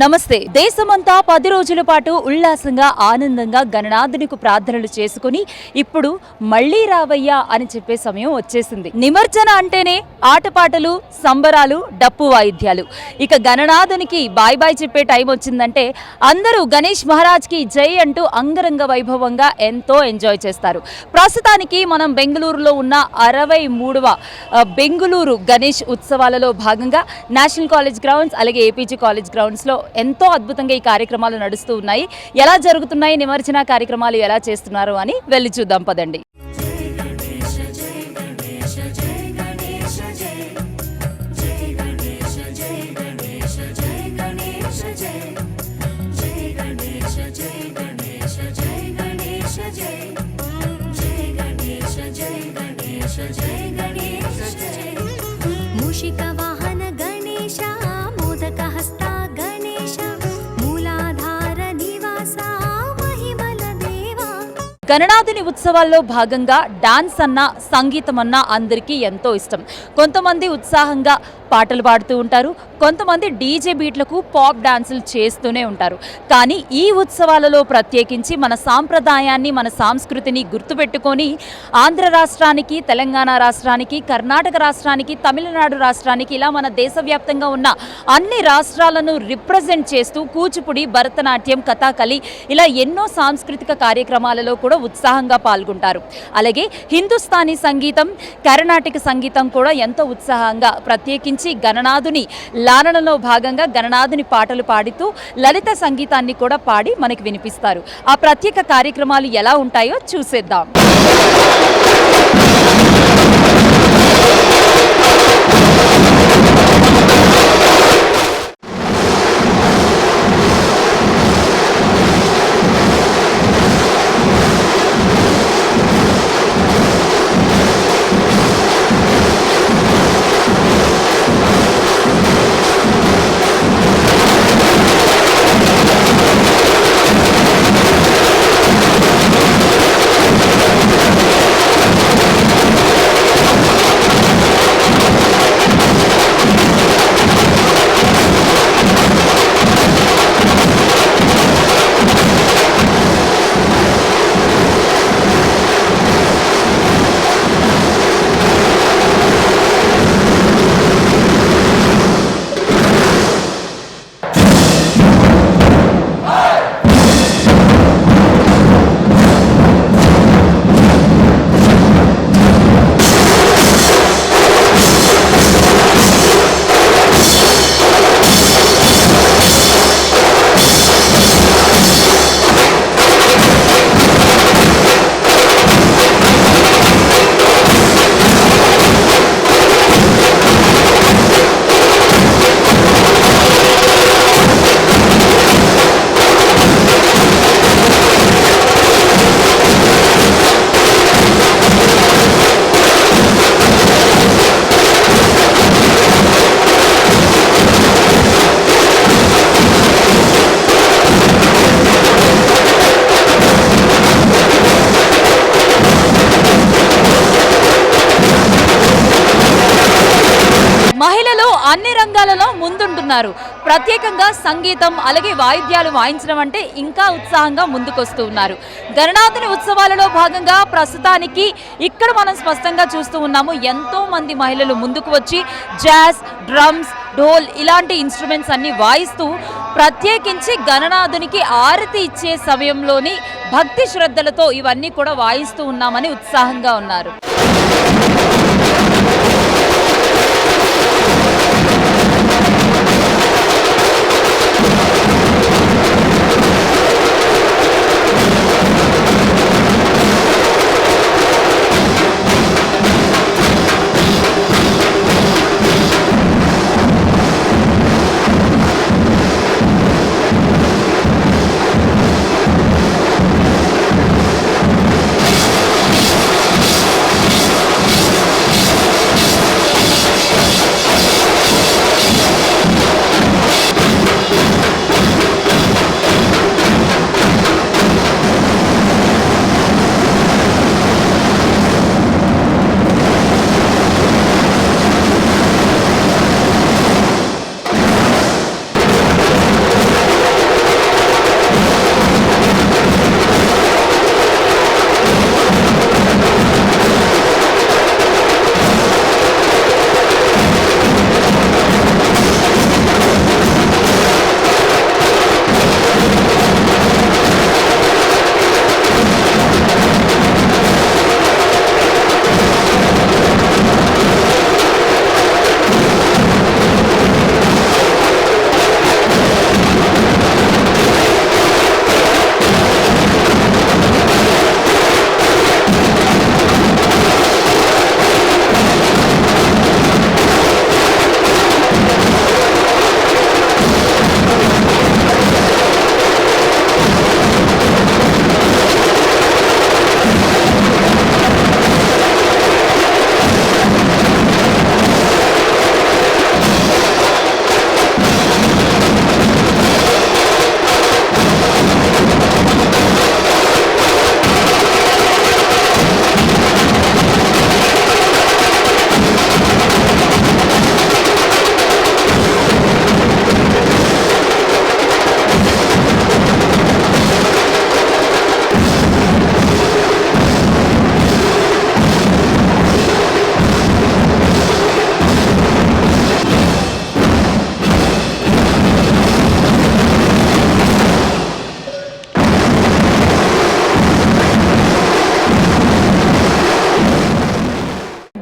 నమస్తే. దేశమంతా పది రోజుల పాటు ఉల్లాసంగా ఆనందంగా గణనాథునికి ప్రార్థనలు చేసుకుని ఇప్పుడు మళ్ళీ రావయ్యా అని చెప్పే సమయం వచ్చేసింది. నిమజ్జన అంటేనే ఆటపాటలు సంబరాలు డప్పు వాయిద్యాలు. ఇక గణనాథునికి బాయ్ బాయ్ చెప్పే టైం వచ్చిందంటే అందరూ గణేష్ మహారాజ్కి జై అంటూ అంగరంగ వైభవంగా ఎంతో ఎంజాయ్ చేస్తారు. ప్రస్తుతానికి మనం బెంగళూరులో ఉన్న అరవై మూడవ బెంగళూరు గణేష్ ఉత్సవాలలో భాగంగా నేషనల్ కాలేజ్ గ్రౌండ్స్ అలాగే ఏపీజీ కాలేజ్ గ్రౌండ్స్లో ఎంతో అద్భుతంగా ఈ కార్యక్రమాలు నడుస్తూ ఉన్నాయి. ఎలా జరుగుతున్నాయి? నిమర్జన కార్యక్రమాలు ఎలా చేస్తున్నారు? అని వెళ్ళి చూద్దాం. పదండి. గణనాథుని ఉత్సవాల్లో భాగంగా డాన్స్ అన్న సంగీతం అన్న అందరికీ ఎంతో ఇష్టం. కొంతమంది ఉత్సాహంగా పాటలు పాడుతూ ఉంటారు. కొంతమంది డీజే బీట్లకు పాప్ డాన్సులు చేస్తూనే ఉంటారు. కానీ ఈ ఉత్సవాలలో ప్రత్యేకించి మన సాంప్రదాయాన్ని మన సంస్కృతిని గుర్తుపెట్టుకొని ఆంధ్ర రాష్ట్రానికి తెలంగాణ రాష్ట్రానికి కర్ణాటక రాష్ట్రానికి తమిళనాడు రాష్ట్రానికి ఇలా మన దేశవ్యాప్తంగా ఉన్న అన్ని రాష్ట్రాలను రిప్రజెంట్ చేస్తూ కూచిపుడి భరతనాట్యం కథాకళి ఇలా ఎన్నో సాంస్కృతిక కార్యక్రమాలలో కూడా ఉత్సాహంగా పాల్గొంటారు. అలాగే హిందుస్థానీ సంగీతం కర్ణాటక సంగీతం కూడా ఎంతో ఉత్సాహంగా ప్రత్యేకించి గణనాథుని లాలనలో భాగంగా గణనాథుని పాటలు పాడుతూ లలిత సంగీతాన్ని కూడా పాడి మనకి వినిపిస్తారు. ఆ ప్రత్యేక కార్యక్రమాలు ఎలా ఉంటాయో చూసేద్దాం. అంటున్నారు ప్రత్యేకంగా సంగీతం అలాగే వాయిద్యాలు వాయించడం అంటే ఇంకా ఉత్సాహంగా ముందుకొస్తూ ఉన్నారు. గణనాథుని ఉత్సవాలలో భాగంగా ప్రస్తుతానికి ఇక్కడ మనం స్పష్టంగా చూస్తూ ఉన్నాము. ఎంతో మంది మహిళలు ముందుకు వచ్చి జాజ్ డ్రమ్స్ ఢోల్ ఇలాంటి ఇన్స్ట్రుమెంట్స్ అన్ని వాయిస్తూ ప్రత్యేకించి గణనాథునికి ఆరతి ఇచ్చే సమయంలోని భక్తి శ్రద్ధలతో ఇవన్నీ కూడా వాయిస్తూ ఉన్నామని ఉత్సాహంగా ఉన్నారు.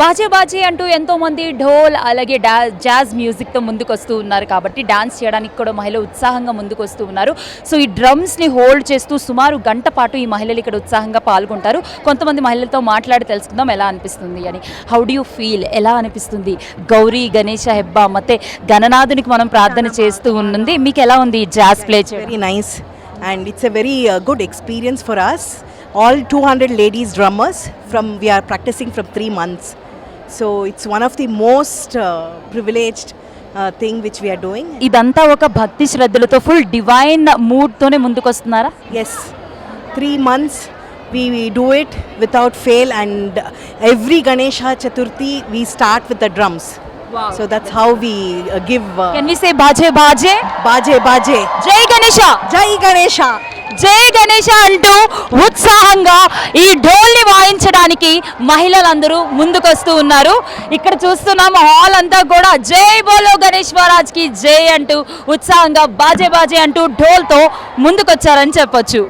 బాజే బాజే అంటూ ఎంతో మంది ఢోల్ అలాగే డా జాజ్ మ్యూజిక్తో ముందుకు వస్తూ ఉన్నారు కాబట్టి డాన్స్ చేయడానికి కూడా మహిళలు ఉత్సాహంగా ముందుకు వస్తూ ఉన్నారు. సో ఈ డ్రమ్స్ని హోల్డ్ చేస్తూ సుమారు గంట పాటు ఈ మహిళలు ఇక్కడ ఉత్సాహంగా పాల్గొంటారు. కొంతమంది మహిళలతో మాట్లాడి తెలుసుకుందాం ఎలా అనిపిస్తుంది అని. హౌ డు యూ ఫీల్ ఎలా అనిపిస్తుంది? గౌరీ గణేష హెబ్బా మతే గణనాథునికి మనం ప్రార్థన చేస్తూ ఉన్నది మీకు ఎలా ఉంది ఈ jazz play very nice and it's a very good experience for us all to all 200 ladies drummers from we are practicing from 3 months. So it's one of the most privileged thing which we doing ఇదంతా ఒక భక్తి శ్రద్ధలతో full divine మూడ్తోనే ముందుకొస్తున్నారా? Yes three months we we do it without fail and every Ganesha Chaturthi we start with the drums so that's how we give ఎన్ని సే బాజే బాజే బాజే బాజే జై గణేష జై గణేషా జై గణేష అంటూ ఉత్సాహంగా ఈ ఢోల్ని వాయించడానికి మహిళలందరూ ముందుకొస్తూ ఉన్నారు. ఇక్కడ చూస్తున్నాం హాల్ అంతా కూడా జై బోలో గణేష్ మహారాజ్కి జై అంటూ ఉత్సాహంగా బాజే బాజే అంటూ ఢోల్తో ముందుకొచ్చారని చెప్పొచ్చు.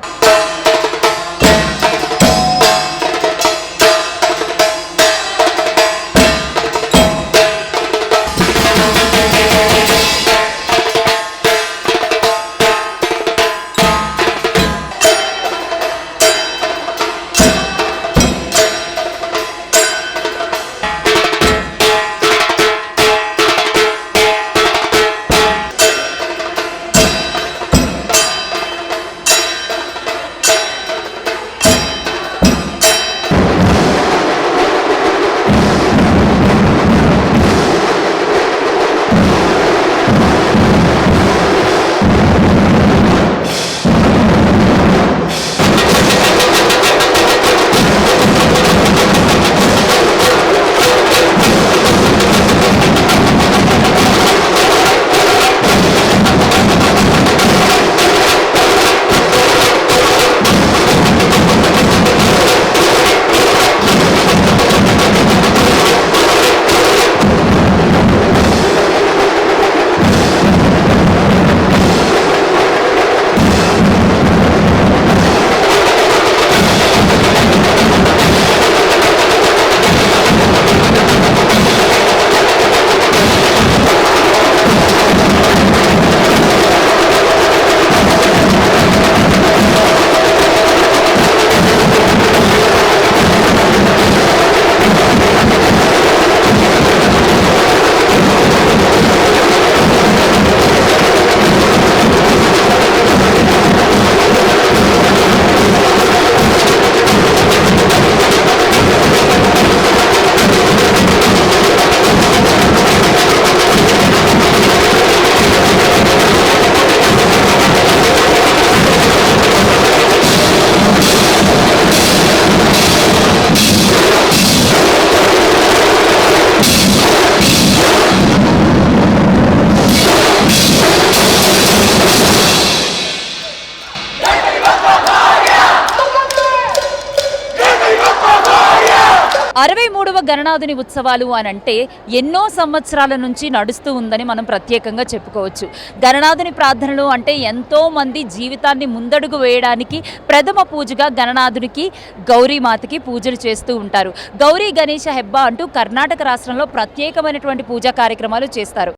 గణనాథుని ఉత్సవాలు అని అంటే ఎన్నో సంవత్సరాల నుంచి నడుస్తూ ఉందని మనం ప్రత్యేకంగా చెప్పుకోవచ్చు గణనాథుని ప్రార్థనలు అంటే ఎంతో మంది జీవితాన్ని ముందడుగు వేయడానికి ప్రథమ పూజగా గణనాథునికి గౌరీమాతకి పూజలు చేస్తూ ఉంటారు గౌరీ గణేష హెబ్బా అంటూ కర్ణాటక రాష్ట్రంలో ప్రత్యేకమైనటువంటి పూజా కార్యక్రమాలు చేస్తారు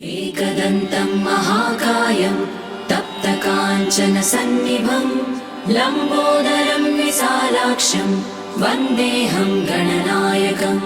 एकदन्तं महाकायं तप्तकाञ्चनसन्निभं लम्बोदरं विशालाक्षं वन्देऽहं गणनायकम्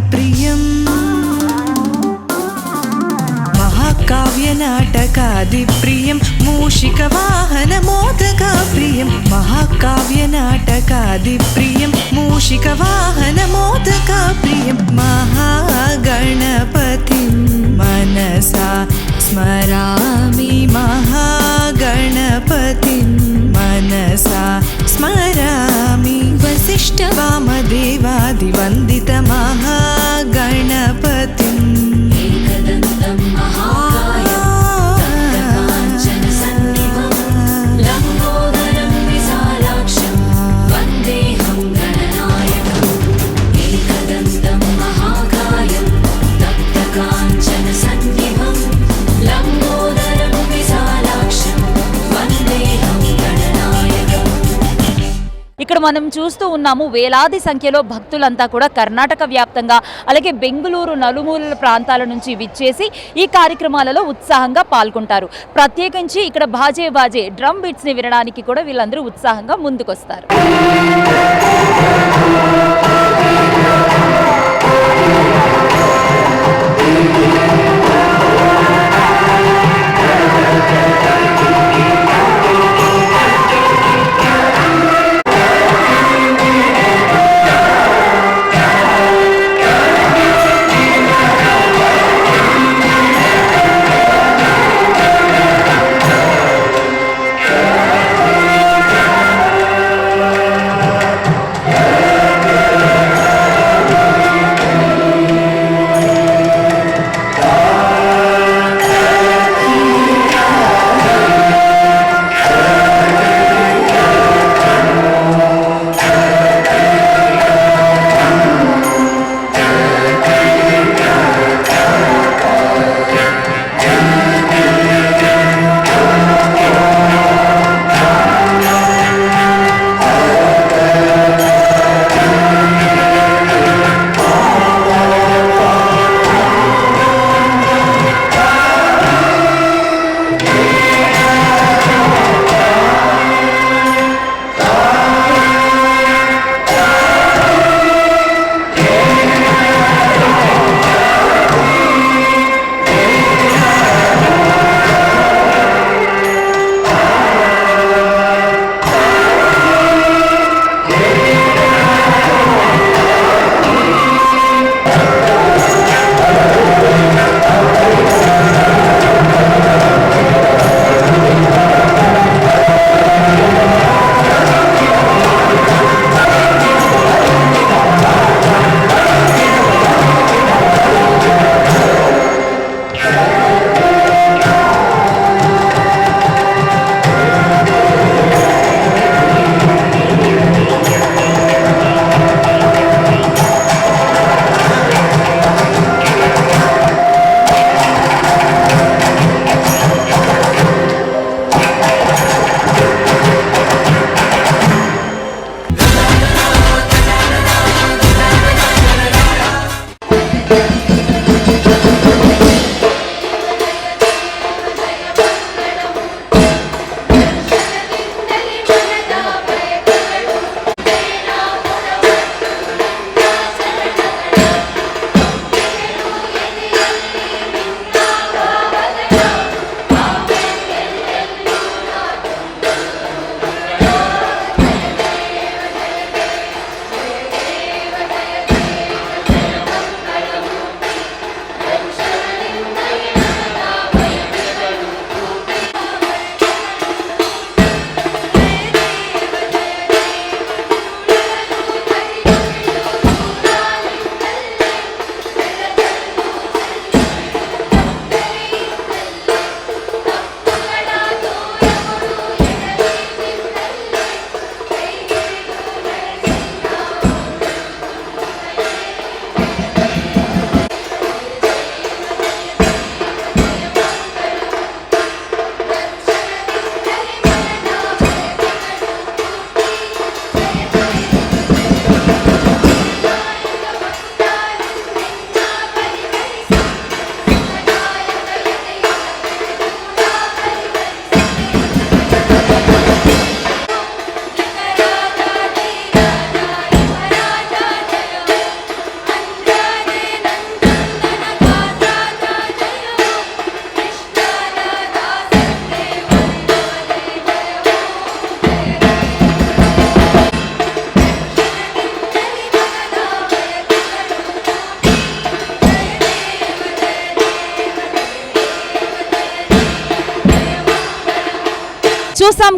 പ്രിയം. മഹാകാവ്യനാടകാദിപ്രിയം മൂഷികവാഹനമോദകാപ്രിയം. മഹാകാവ്യനാടകാദിപ്രിയം മൂഷികവാഹനമോദകാപ്രിയം. മഹാഗണപതിം മനസാ സ്മരാമി മഹാഗണപതിം మనం చూస్తూ ఉన్నాము వేలాది సంఖ్యలో భక్తులంతా కూడా కర్ణాటక వ్యాప్తంగా అలాగే బెంగళూరు నలుమూలల ప్రాంతాల నుంచి విచ్చేసి ఈ కార్యక్రమాలలో ఉత్సాహంగా పాల్గొంటారు. ప్రత్యేకించి ఇక్కడ బాజే బాజే డ్రమ్ బీట్స్ని వినడానికి కూడా వీళ్ళందరూ ఉత్సాహంగా ముందుకొస్తారు.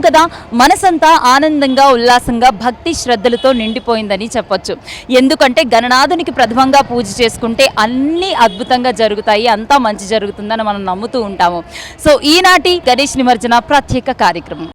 కదా మనసంతా ఆనందంగా ఉల్లాసంగా భక్తి శ్రద్ధలతో నిండిపోయిందని చెప్పొచ్చు. ఎందుకంటే గణనాథునికి ప్రథమంగా పూజ చేసుకుంటే అన్నీ అద్భుతంగా జరుగుతాయి అంతా మంచి జరుగుతుందని మనం నమ్ముతూ ఉంటాము. సో ఈనాటి గణేష్ నిమజ్జన ప్రత్యేక కార్యక్రమం.